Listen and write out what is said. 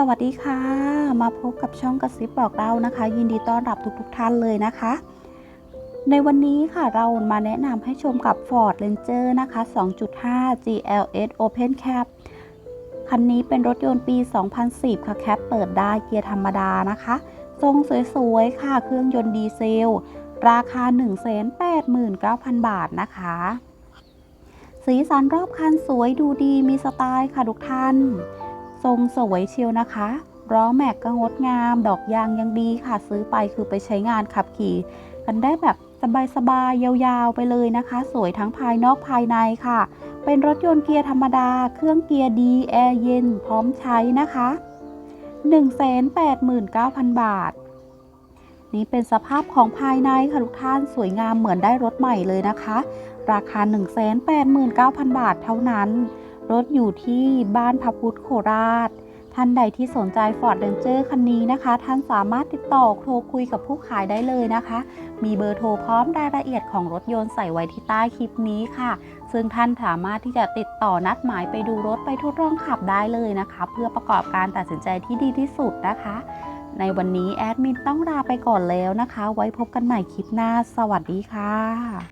สวัสดีค่ะ มาพบกับช่องกระซิบบอกเรานะคะ ยินดีต้อนรับทุกๆทท่านเลยนะคะ ในวันนี้ค่ะเรามาแนะนำให้ชมกับ Ford Ranger นะคะ 2.5 GLS Open Cab คันนี้เป็นรถยนต์ปี 2010 ค่ะแคปเปิดได้เกียร์ธรรมดานะคะ ทรงสวยๆ ค่ะเครื่องยนต์ดีเซล ราคา 189,000 บาทนะคะ สีสันรอบคันสวยดูดีมีสไตล์ค่ะทุกท่าน ทรงสวยเชียวนะคะล้อแม็กก็งดงาม ดอกยางยังดีค่ะ ซื้อไปคือไปใช้งานขับขี่ กันได้แบบสบายๆยาวๆไปเลยนะคะ สวยทั้งภายนอกภายในค่ะ เป็นรถยนต์เกียร์ธรรมดา เครื่องเกียร์ดีแอร์เย็นพร้อมใช้นะคะ 189,000 บาท นี่เป็นสภาพของภายในค่ะทุกท่านสวยงามเหมือนได้รถใหม่เลยนะคะ ราคา 189,000 บาทเท่านั้น รถอยู่ที่บ้านพระพุทธโคราช ท่านใดที่สนใจ Ford Ranger คันนี้นะคะ ท่านสามารถติดต่อโทรคุยกับผู้ขายได้เลยนะคะ มีเบอร์โทรพร้อมรายละเอียดของรถยนต์ใส่ไว้ที่ใต้คลิปนี้ค่ะ ซึ่งท่านสามารถที่จะติดต่อนัดหมายไปดูรถไปทดลองขับได้เลยนะคะ เพื่อประกอบการตัดสินใจที่ดีที่สุดนะคะ ในวันนี้แอดมินต้องลาไปก่อนแล้วนะคะ ไว้พบกันใหม่คลิปหน้า สวัสดีค่ะ